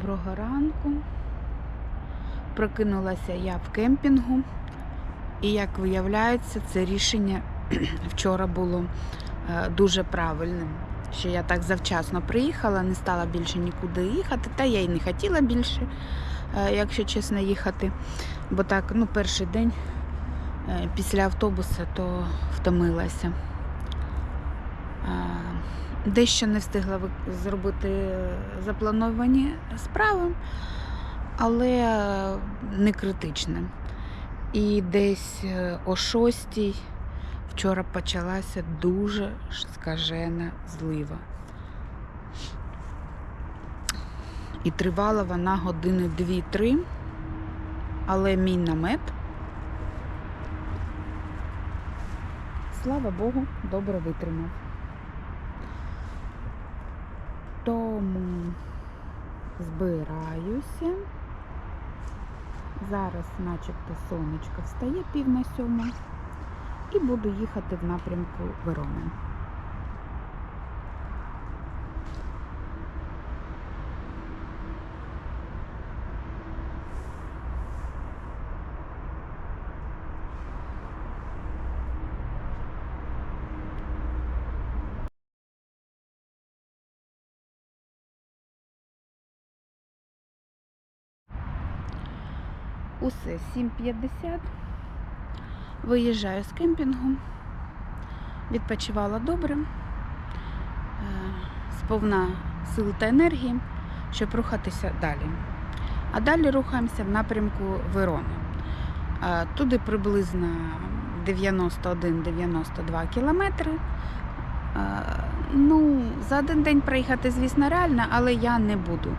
Доброго ранку. Прокинулася я в кемпінгу, і як виявляється, це рішення вчора було е, дуже правильним. Що я так завчасно приїхала, не стала більше нікуди їхати, та я й не хотіла більше, е, якщо чесно, їхати. Бо так, ну, перший день е, після автобуса то втомилася. Дещо не встигла зробити заплановані справи, але е, не критичне. І десь е, о шостій вчора почалася дуже скажена злива. І тривала вона години 2-3, але мій намет, слава Богу, добре витримав. Тому збираюся. Зараз, начебто, сонечко встає пів на сьому і буду їхати в напрямку Верони. 7.50. Виїжджаю з кемпінгу. Відпочивала добре, е, сповна сил та енергії, щоб рухатися далі. А далі рухаємося в напрямку Верони. Е, Туди приблизно 91-92 кілометри. Е, Ну, за один день проїхати, звісно, реально, але я не буду.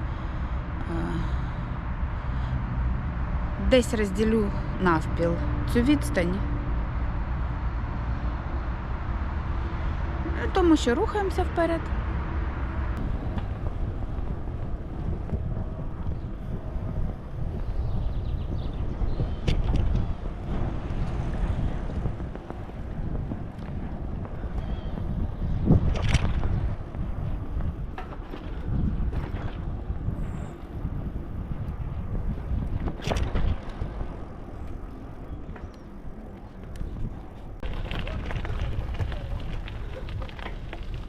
Десь розділю навпіл цю відстань. Тому що рухаємося вперед.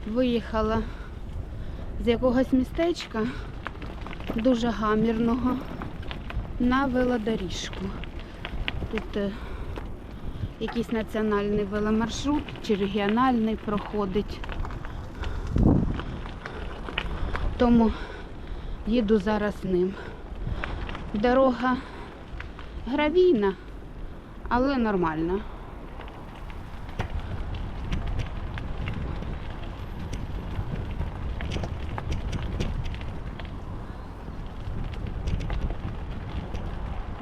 Виїхала з якогось містечка дуже гамірного на велодоріжку. Тут е, якийсь національний веломаршрут чи регіональний проходить. Тому їду зараз ним. Дорога гравійна, але нормальна.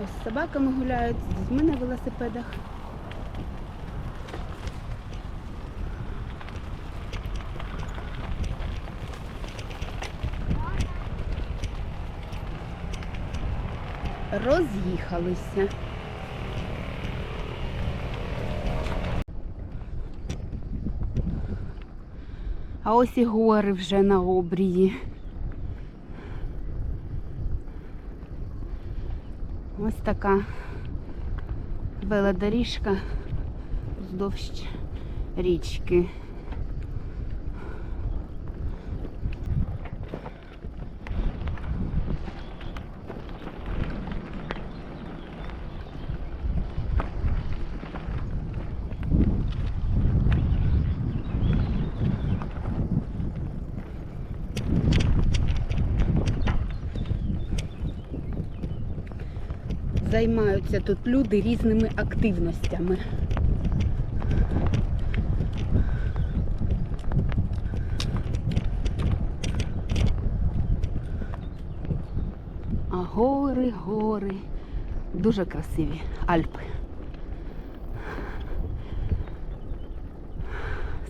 Ось з собаками гуляють, з дітьми на велосипедах. Роз'їхалися. А ось і гори вже на обрії. Ось така велодоріжка вздовж річки. Займаються тут люди різними активностями. А гори, гори. Дуже красиві Альпи.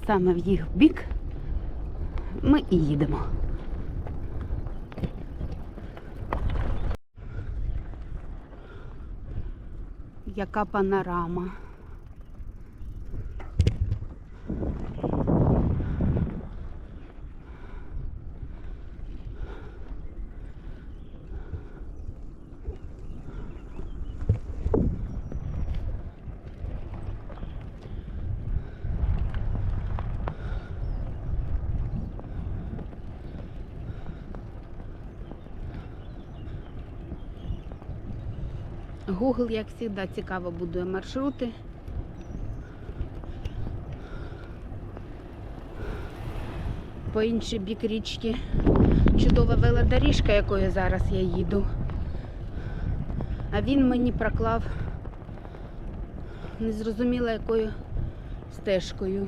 Саме в їх бік ми і їдемо. Яка панорама. Google, як завжди, цікаво будує маршрути. По інший бік річки чудова велодоріжка, якою зараз я їду. А він мені проклав незрозуміло якою стежкою.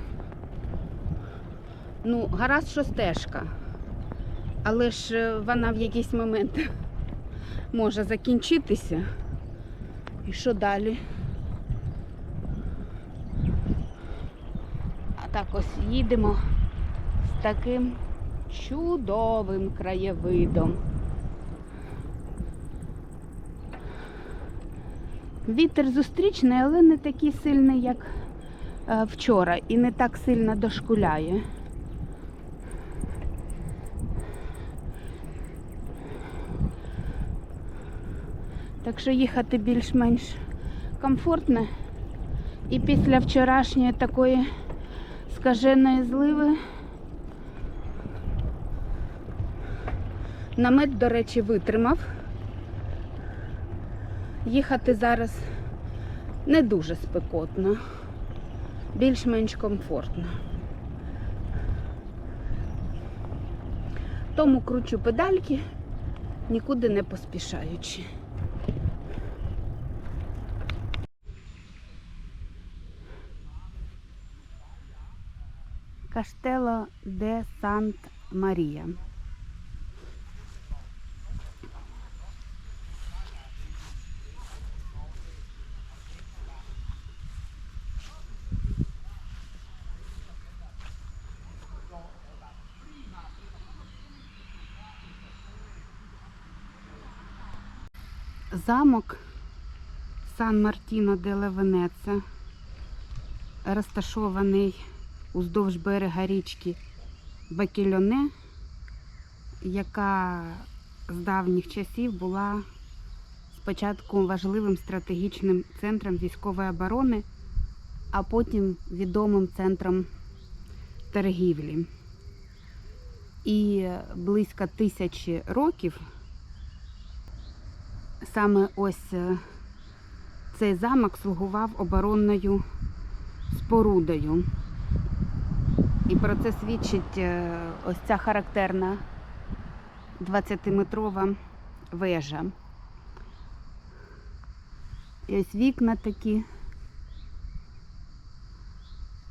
Ну, гаразд, що стежка. Але ж е, вона в якийсь момент може закінчитися. І що далі? А так ось їдемо з таким чудовим краєвидом. Вітер зустрічний, але не такий сильний, як е, вчора, і не так сильно дошкуляє. Так що їхати більш-менш комфортно. І після вчорашньої такої скаженої зливи намет, до речі, витримав. Їхати зараз не дуже спекотно, більш-менш комфортно. Тому кручу педальки, нікуди не поспішаючи. Каштело де Сант Марія. Замок Сан-Мартіно де Левенеце розташований уздовж берега річки Бакільоне, яка з давніх часів була спочатку важливим стратегічним центром військової оборони, а потім відомим центром торгівлі. І близько тисячі років саме ось е, цей замок слугував оборонною спорудою. І про це свідчить е, ось ця характерна 20-метрова вежа. І ось вікна такі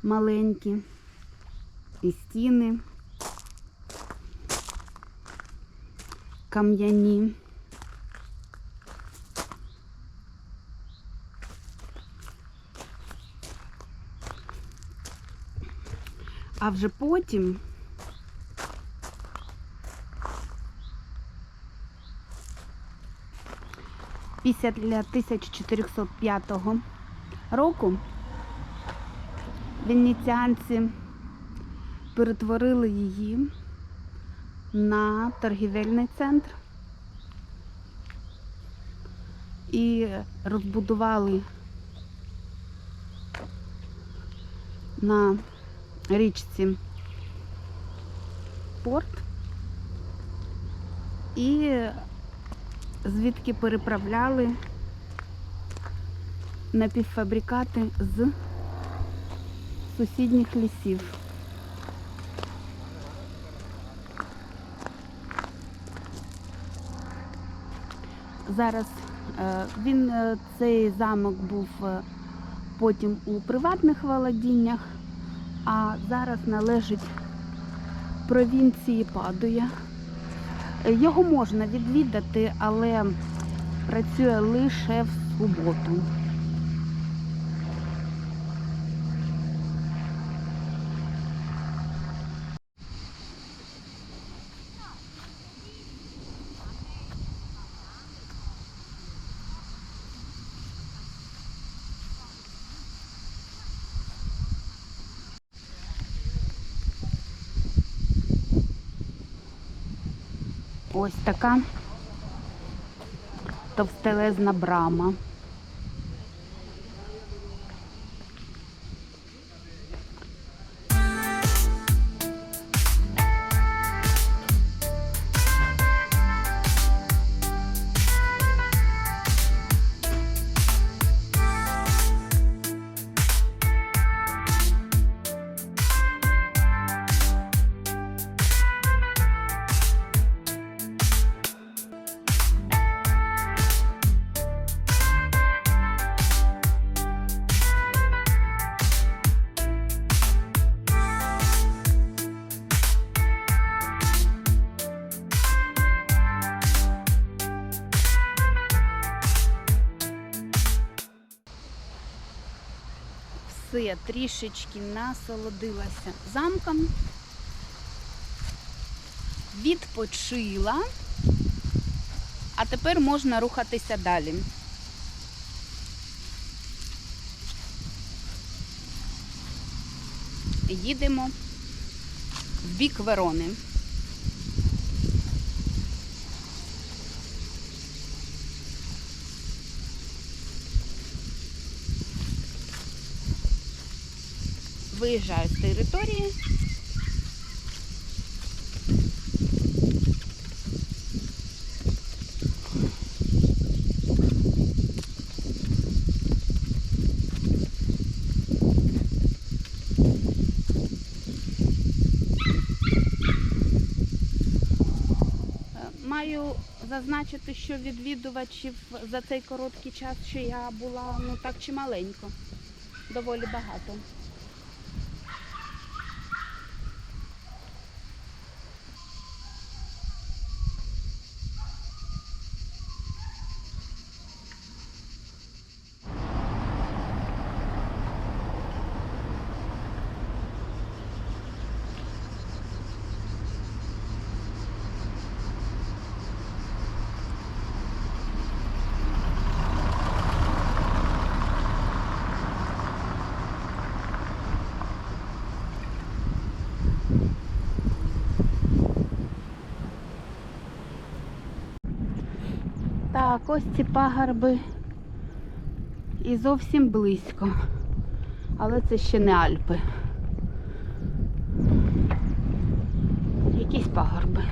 маленькі, і стіни кам'яні. А вже потім після 1405 року венеціанці перетворили її на торгівельний центр і розбудували на річці. Порт. І звідки переправляли напівфабрикати з сусідніх лісів. Зараз е, він е, цей замок був е, потім у приватних володіннях, а зараз належить провінції Падуя. Його можна відвідати, але працює лише в суботу. Ось така товстелезна брама. Все, трішечки насолодилася замком, відпочила, а тепер можна рухатися далі. Їдемо в бік Верони. Виїжджаю з території. Маю зазначити, що відвідувачів за цей короткий час, що я була ну так чималенько, доволі багато. Так, ось ці пагорби і зовсім близько. Але це ще не Альпи. Якісь пагорби.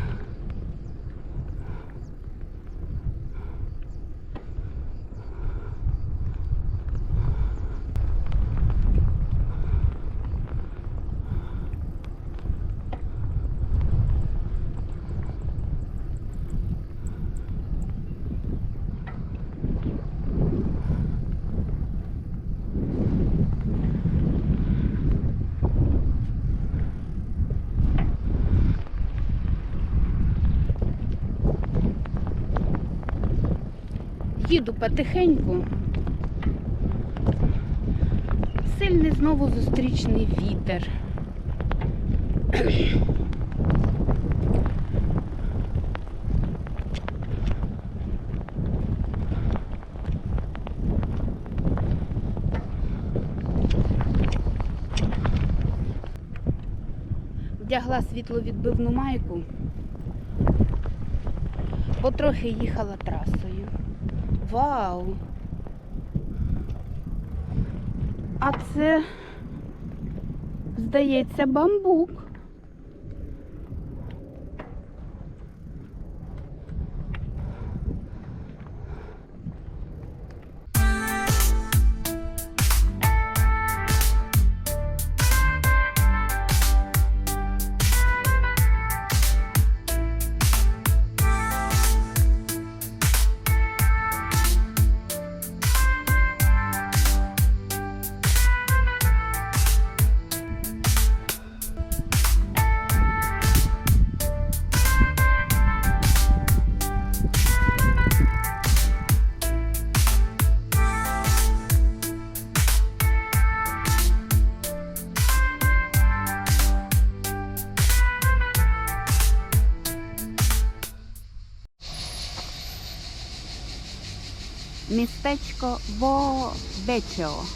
Їду потихеньку. Сильний знову зустрічний вітер. Вдягла світловідбивну майку, бо трохи їхала трасою. Вау! А це, здається, бамбук. Містечко Вобечео.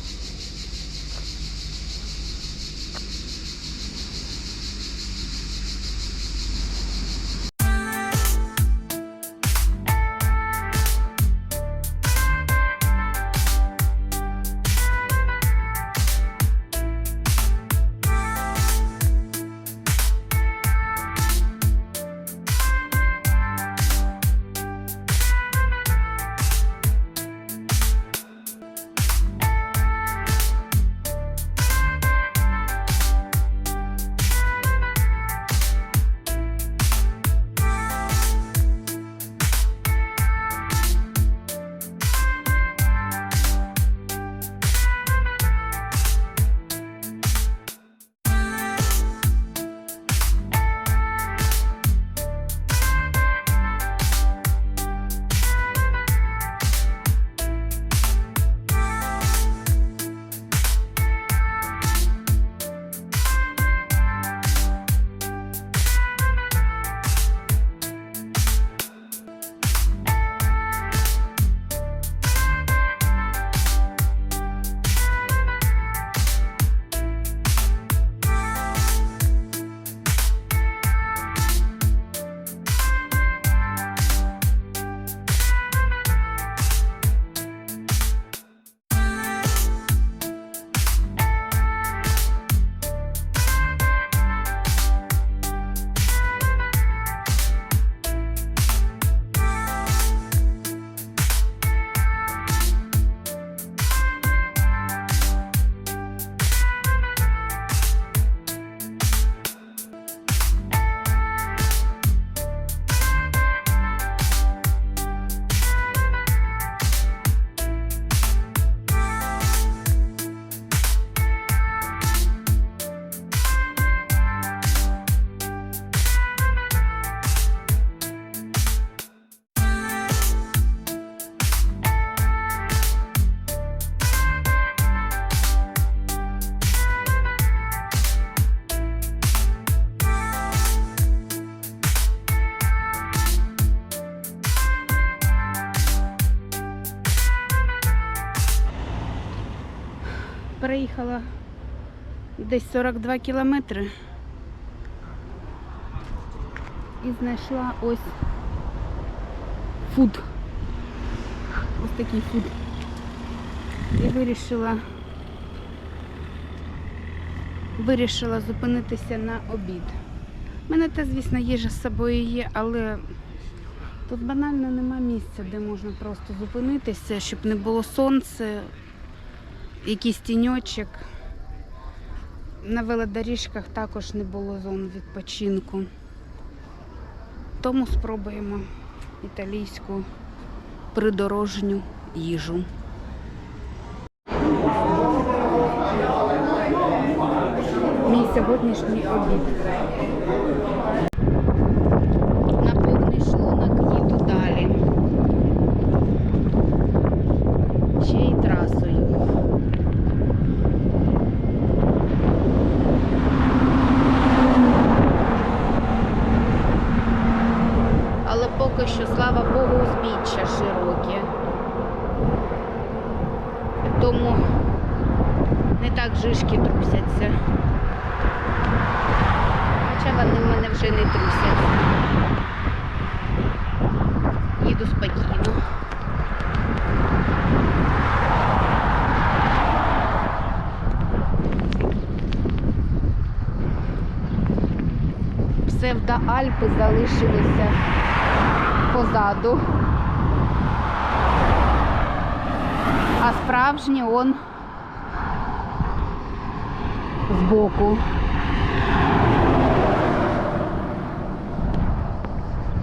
Переїхала десь 42 кілометри і знайшла ось фуд. Ось такий фуд. І вирішила вирішила зупинитися на обід. У мене та, звісно, їжа з собою є, але тут банально нема місця, де можна просто зупинитися, щоб не було сонця, якийсь тіньочок. На велодоріжках також не було зон відпочинку. Тому спробуємо італійську придорожню їжу. Мій сьогоднішній обід. На повний шлунок їду далі. Ще й трасою. Але поки що, слава Богу, узбіччя широке. Тому не так жишки трусяться. Хоча вони в мене вже не трусяться. Їду спокійно. Псевдоальпи залишилися позаду. А справжні он збоку.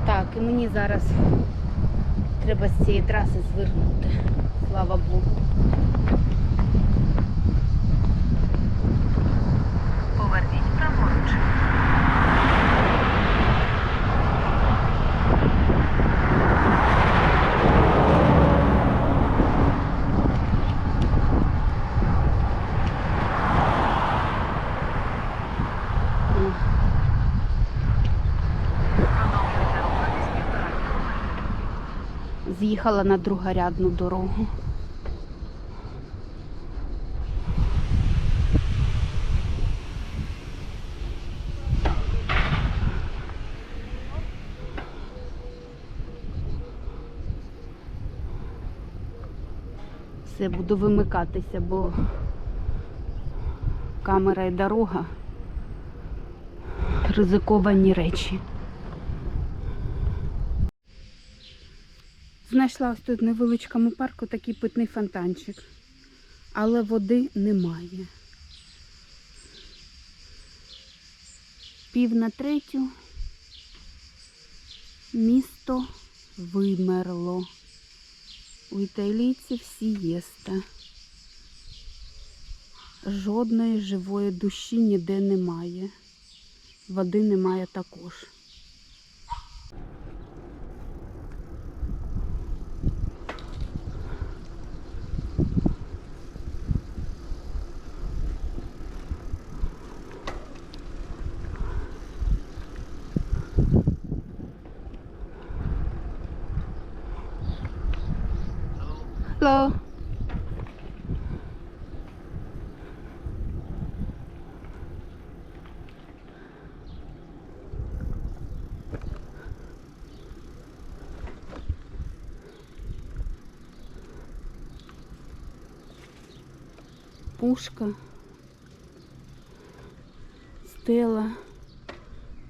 Так, і мені зараз треба з цієї траси звернути. Слава Богу. Кілометра. На другорядну дорогу. Все, буду вимикатися, бо камера і дорога ризиковані речі. Знайшла ось тут в невеличкому парку такий питний фонтанчик, але води немає. Пів на третю місто вимерло. У італійців сієста. Жодної живої душі ніде немає. Води немає також. Пушка, стела,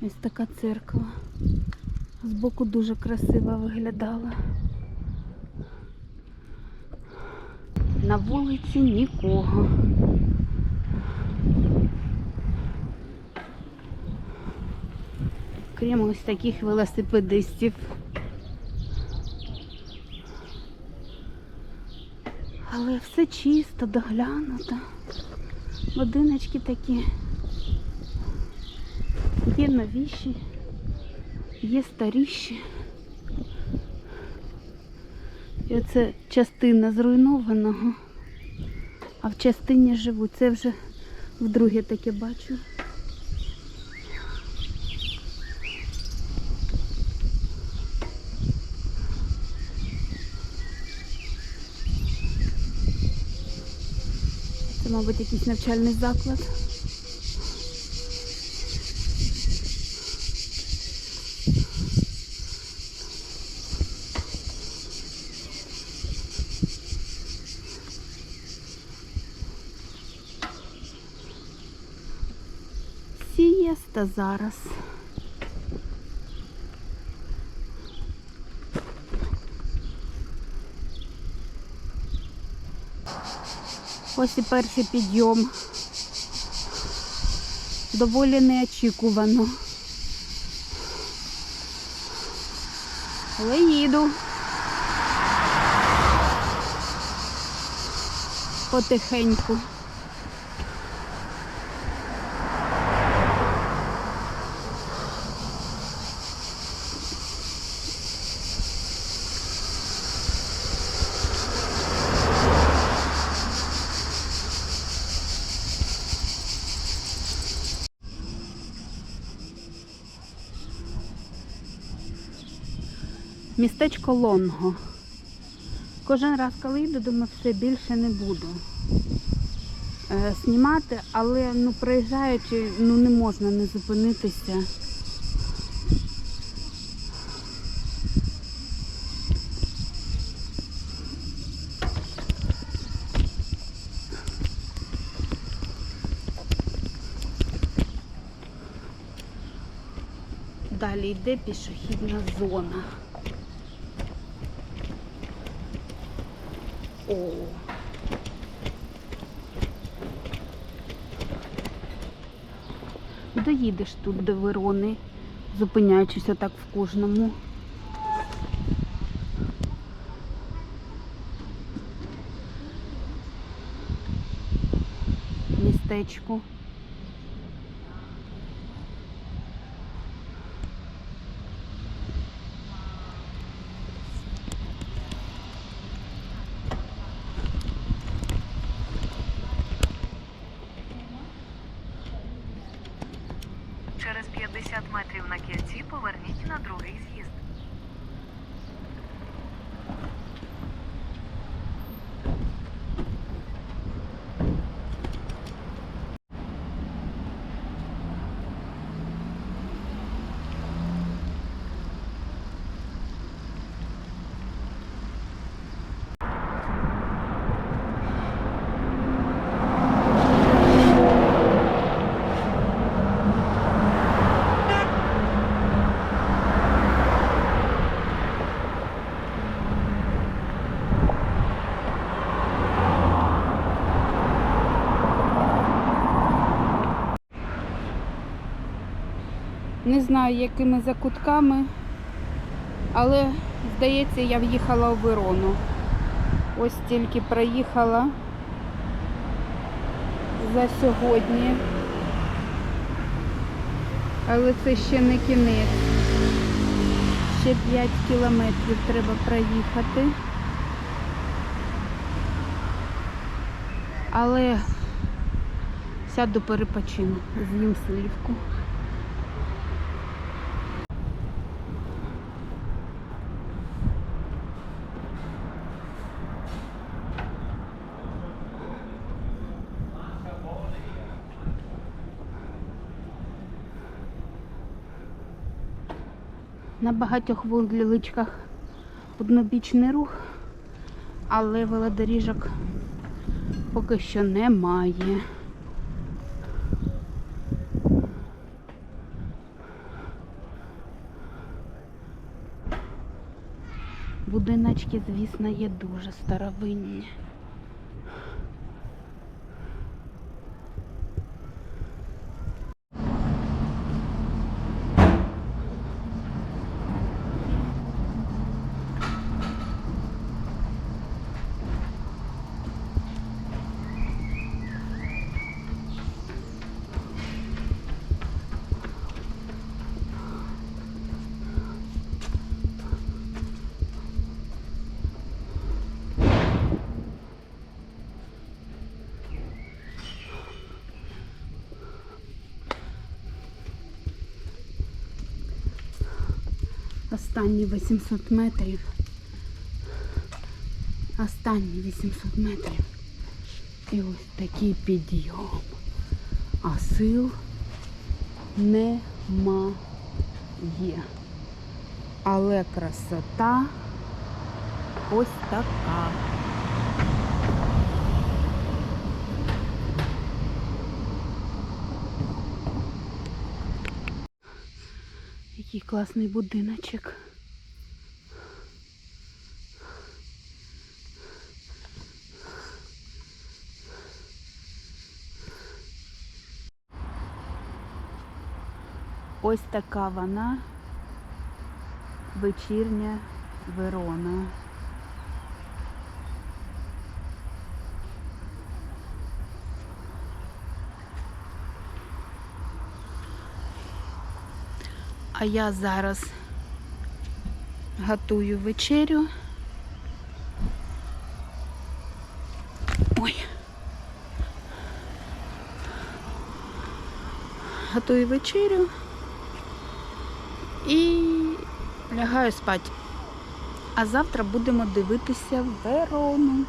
ось така церква. Збоку дуже красиво виглядала. На вулиці нікого. Крім ось таких велосипедистів. Але все чисто, доглянуто. Будиночки такі. Є новіші, є старіші. І оце частина зруйнованого, а в частині живуть. Це вже вдруге таке бачу. Мабуть, якийсь навчальний заклад. Сієста зараз. Ось і перший підйом. Доволі неочікувано. Але їду. Потихеньку. Містечко Лонго. Кожен раз, коли йду, думаю, все більше не буду е, знімати, але ну, проїжджаючи, ну не можна не зупинитися. Далі йде пішохідна зона. О. Доїдеш тут до Верони, зупиняючись так в кожному. Містечку. Не знаю, якими закутками, але здається, я в'їхала у Верону. Ось тільки проїхала за сьогодні. Але це ще не кінець. Ще 5 кілометрів треба проїхати. Але сяду перепочину, з'їм слівку. На багатьох вуличках однобічний рух, але велодоріжок поки що немає. Будиночки, звісно, є дуже старовинні. Останні 800 метрів. Останні 800 метрів. І ось такий підйом. А сил немає. Але красота ось така. Який класний будиночок. Ось така вона вечірня Верона. А я зараз готую вечерю. Ой. Готую вечерю і лягаю спати. А завтра будемо дивитися Верону.